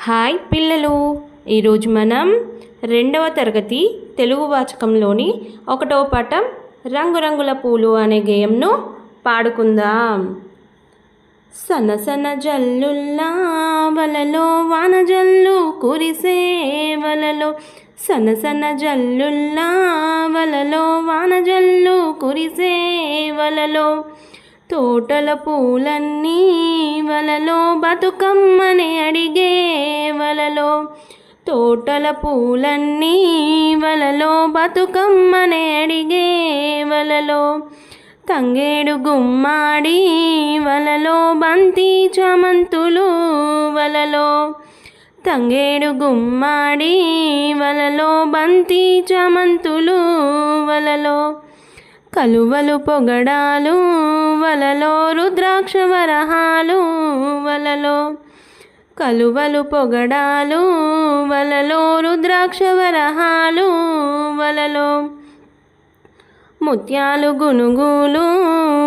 Hi పిల్లలు. ఈరోజు మనం రెండవ తరగతి తెలుగు వాచకంలోని ఒకటో పాఠం రంగురంగుల పూలు అనే గేయంను పాడుకుందాం. సన్న సన్న జల్లుల్లా వలలో వాన జల్లు కురిసే వలలో. సన్న సన్న జల్లుల్లా వలలో వాన జల్లు కురిసే వలలో. తోటల పూలన్నీ వలలో బతుకమ్మని అడిగే వలలో. తోటల పూలన్నీ వలలో బతుకమ్మని అడిగే వలలో. తంగేడు గుమ్మాడి వలలో బంతి చామంతులు వలలో. తంగేడు గుమ్మాడి వలలో బంతి చామంతులు వలలో. కలువలు పొగడాలు వలలో రుద్రాక్ష వరహాలు వలలో కలువలు పొగడాలు వలలో రుద్రాక్ష వరహాలు వలలో ముత్యాలు గునుగులు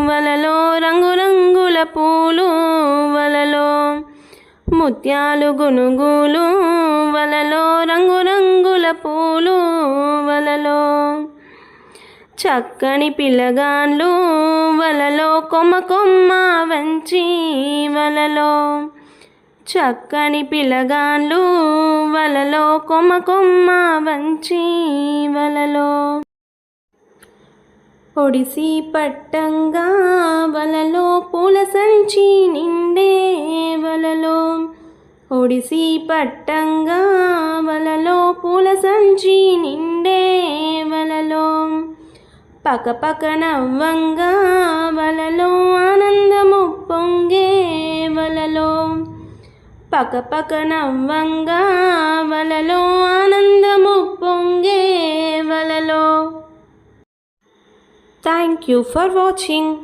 వలలో రంగురంగుల పూలు వలలో ముత్యాలు గునుగులు వలలో రంగురంగుల పూలు చక్కని పిల్లగాన్లు వలలో కొమ్మ కొమ్మ వంచి వలలో. చక్కని పిల్లగాన్లు వలలో కొమ్మ కొమ్మ వంచి వలలో. ఒడిసి పట్టంగా వలలో పూల సంచి నిండే వలలో. ఒడిసి పట్టంగా వలలో పూల సంచి నిండే పక పక వలలో ఆనందము పొంగే వలలో. పక పక వలలో ఆనందము పొంగే వలలో. Thank you for watching